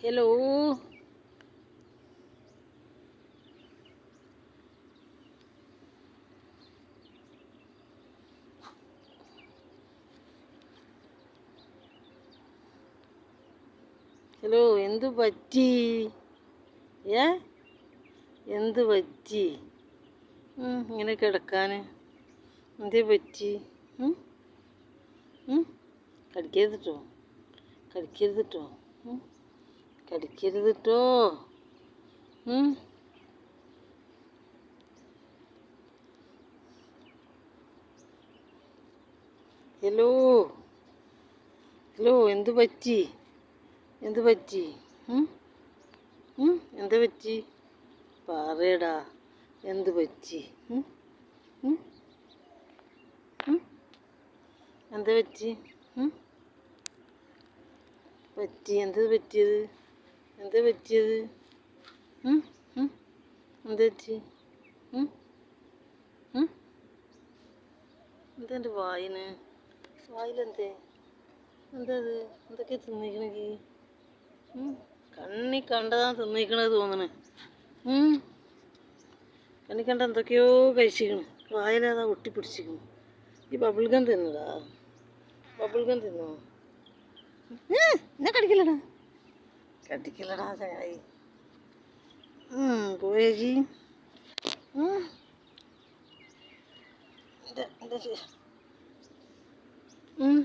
Hello hello എന്ത് പറ്റി? ഏ? എന്ത് പറ്റി? ഇങ്ങനെ കിടക്കാൻ എന്തേ പറ്റി? ഉം? ഉം? കടിക്കരുത് കേട്ടോ? ഹലോ. ഹലോ എന്ത് പറ്റി? എന്ത് പറ്റി? എന്ത് പറ്റി? പറയടാ എന്ത് പറ്റി? എന്ത് പറ്റി? പറ്റി എന്ത് പറ്റിയത്? എന്ത് പറ്റിയത്? എന്താ പറ്റി? എന്താ എന്റെ വായിന്? വായിലെന്തേ? എന്താ അത് എന്തൊക്കെ തിന്നിക്കണെങ്കി കണ്ണി കണ്ടതാണ് തിന്നിക്കണത് തോന്നണ്. കണ്ണി കണ്ട എന്തൊക്കെയോ കഴിച്ചിരിക്കണം. വായിലതാ ഒട്ടിപ്പിടിച്ചിരിക്കണം. ഈ ബബിൾ ഗം തിന്നടാ. ബബിൾ ഗം തിന്നോ? എന്നെ കടിക്കില്ലടാ കടിക്കില്ലടാ ചങ്ങായി ഉം.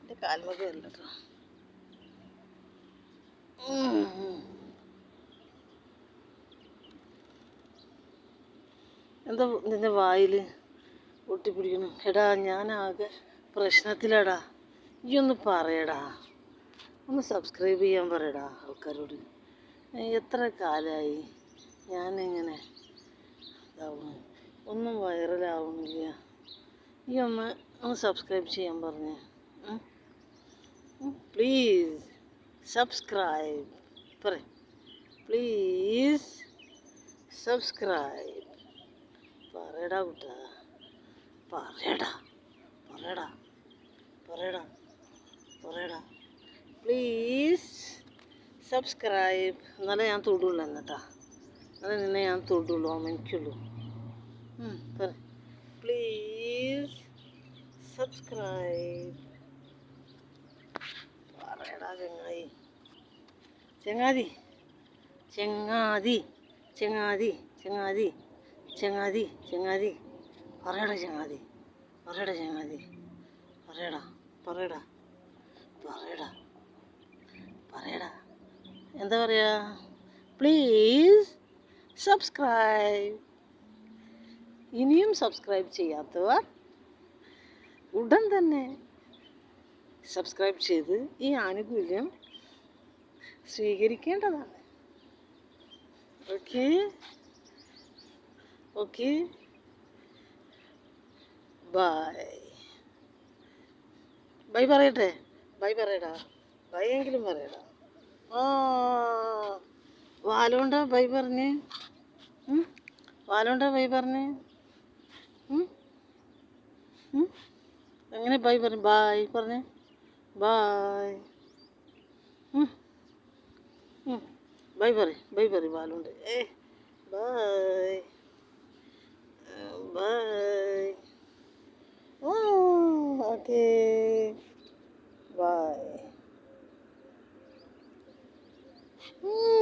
എന്റെ അല്ല കേട്ടോ എന്താ നിന്റെ വായിൽ ഒട്ടിപ്പിടിക്കണം എടാ ഞാനാകെ പ്രശ്നത്തിലാടാ. ഈ ഒന്ന് പറയടാ. ഒന്ന് സബ്സ്ക്രൈബ് ചെയ്യാൻ പറയടാ ആൾക്കാരോട്. എത്ര കാലമായി ഞാനിങ്ങനെ ഇതാവുന്നു ഒന്നും വൈറലാവുന്നില്ല. ഈ ഒന്ന് ഒന്ന് സബ്സ്ക്രൈബ് ചെയ്യാൻ പറഞ്ഞേ. പ്ലീസ് സബ്സ്ക്രൈബ് പറ പ്ലീസ് സബ്സ്ക്രൈബ് പറയടാ കുട്ടാ. പറയടാ. പറയടാ. പറയടാ. പറയടാ. പ്ലീസ് സബ്സ്ക്രൈബ് എന്നാലേ ഞാൻ തൊടുള്ളൂ എന്നിട്ടാ. എന്നാലേ നിന്നെ ഞാൻ തൊടുള്ളൂ ഓമനിക്കുള്ളൂ ഉം, പറ. പ്ലീസ് സബ്സ്ക്രൈബ് പറയടാ ചങ്ങായി. ചങ്ങാതി. ചെങ്ങാതി. ചെങ്ങാതി. ചെങ്ങാതി. ചെങ്ങാതി. ചെങ്ങാതി. പറയടാ ചങ്ങാതി. പറയടാ ചങ്ങാതി പറയടാ പറയടാ പറയടാ പറയടാ. എന്താ പറയാ? പ്ലീസ് സബ്സ്ക്രൈബ് ഇനിയും സബ്സ്ക്രൈബ് ചെയ്യാത്തവർ ഉടൻ തന്നെ സബ്സ്ക്രൈബ് ചെയ്ത് ഈ ആനുകൂല്യം സ്വീകരിക്കേണ്ടതാണ്. Okay okay bye. ബൈ പറയട്ടെ? ബൈ പറയടാ. ബൈ എങ്കിലും പറയടാ. ആ വാലുകൊണ്ട ബൈ പറഞ്ഞ്? ഉം? ബൈ പറഞ്ഞ്? എങ്ങനെ ബൈ പറഞ്ഞു? ബൈ പറഞ്ഞേ? ബൈ. ബൈ പറ ബൈ പറ വാലുണ്ട്. ഏ ബൈ. Mm.